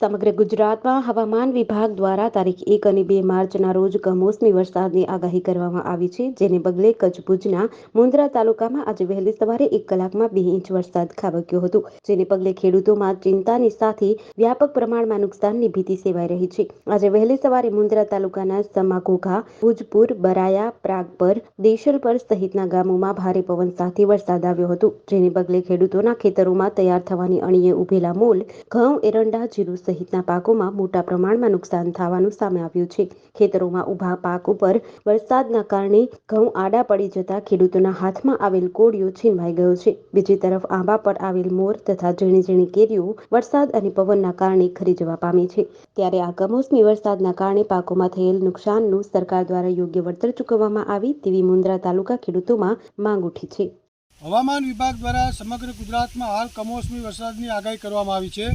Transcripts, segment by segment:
સમગ્ર ગુજરાતમાં હવામાન વિભાગ દ્વારા તારીખ એક અને બે માર્ચના રોજ કમોસમી વરસાદની આગાહી કરવામાં આવી છે, જેને પગલે કચ્છ ભુજના મુન્દ્રા તાલુકામાં આજે વહેલી સવારે એક કલાકમાં બે ઇંચ વરસાદ ખાબક્યો હતો, જેને પગલે ખેડૂતોમાં ચિંતાની સાથે વ્યાપક પ્રમાણમાં નુકસાનની ભીતિ સેવાઈ રહી છે. આજે વહેલી સવારે મુન્દ્રા તાલુકાના સમાઘોઘા ભુજપુર, બરાયા, પ્રાગપર, દેશલપર સહિતના ગામોમાં ભારે પવન સાથે વરસાદ આવ્યો હતો, જેને પગલે ખેડૂતોના ખેતરોમાં તૈયાર થવાની અણીએ ઉભેલા મોલ, ઘઉં, એરંડા, જીરું સહિતના પાકોમાં મોટા પ્રમાણમાં નુકસાન થવાનું સામે આવ્યું છે. ખેતરોમાં ઊભા પાક ઉપર વરસાદના કારણે ઘઉં આડા પડી જતા ખેડૂતોના હાથમાં આવેલ કોળિયો છીનવાઈ ગયો છે. બીજી તરફ આંબા પર આવેલ મોર તથા ઝીણી ઝીણી કેરીઓ વરસાદ અને પવનના કારણે ખરી જવા પામી છે. ત્યારે આ કમોસમી વરસાદના કારણે પાકોમાં થયેલ નુકસાનનું સરકાર દ્વારા યોગ્ય વળતર ચૂકવવામાં આવે તેવી મુન્દ્રા તાલુકા ખેડૂતોમાં માંગ ઉઠી છે. હવામાન વિભાગ દ્વારા સમગ્ર ગુજરાતમાં હાલ કમોસમી વરસાદની આગાહી કરવામાં આવી છે.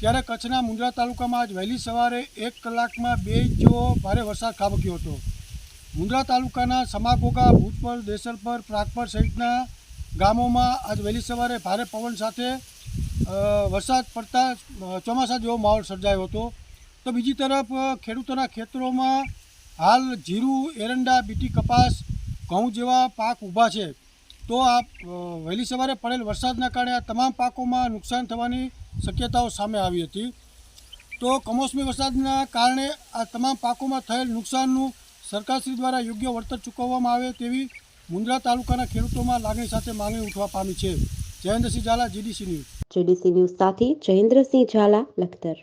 ત્યારે કચ્છના મુંદ્રા તાલુકામાં આજ વહેલી સવારે એક કલાકમાં બે ઇંચ જેવો ભારે વરસાદ ખાબક્યો હતો. મુંદ્રા તાલુકાના સમાગોગા, ભૂતપર, દેસલપર, પ્રાગપર સહિતના ગામોમાં આજ વહેલી સવારે ભારે પવન સાથે વરસાદ પડતા ચોમાસા જેવો માહોલ સર્જાયો હતો. તો બીજી તરફ ખેડૂતોના ખેતરોમાં હાલ જીરું, એરંડા, બીટી કપાસ, ઘઉં જેવા પાક ઊભા છે. તો આ વહેલી સવારે પડેલ વરસાદના કારણે આ તમામ પાકોમાં નુકસાન થવાની શક્યતાઓ સામે આવી હતી. તો કમોસમી વરસાદના કારણે આ તમામ પાકોમાં થયેલ નુકસાનનું સરકારશ્રી દ્વારા યોગ્ય વળતર ચૂકવવામાં આવે તેવી મુન્દ્રા તાલુકાના ખેડૂતોમાં લાગણી સાથે માંગણી ઉઠવા પામી છે. Jayendrasinh Jhala, GDC News. GDC News સાથે જયેન્દ્રસિંહ ઝાલા, લખતર.